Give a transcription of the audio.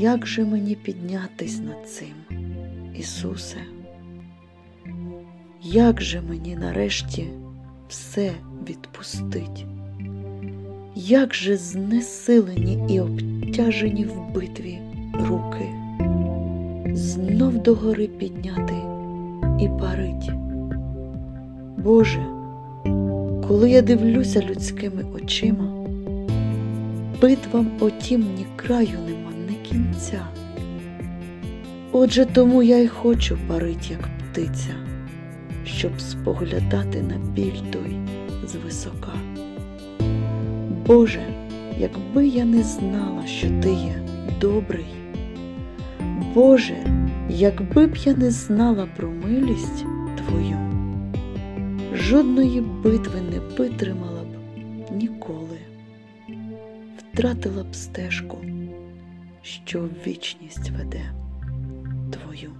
Як же мені піднятись над цим, Ісусе? Як же мені нарешті все відпустить? Як же знесилені і обтяжені в битві руки, знов догори підняти і парить? Боже, коли я дивлюся людськими очима, битвам отім ні краю нема, кінця. Отже, тому я й хочу парить, як птиця, щоб споглядати на біль той звисока. Боже, якби я не знала, що ти є добрий, Боже, якби б я не знала про милість Твою, жодної битви не витримала б ніколи, втратила б стежку, що вічність веде Твою.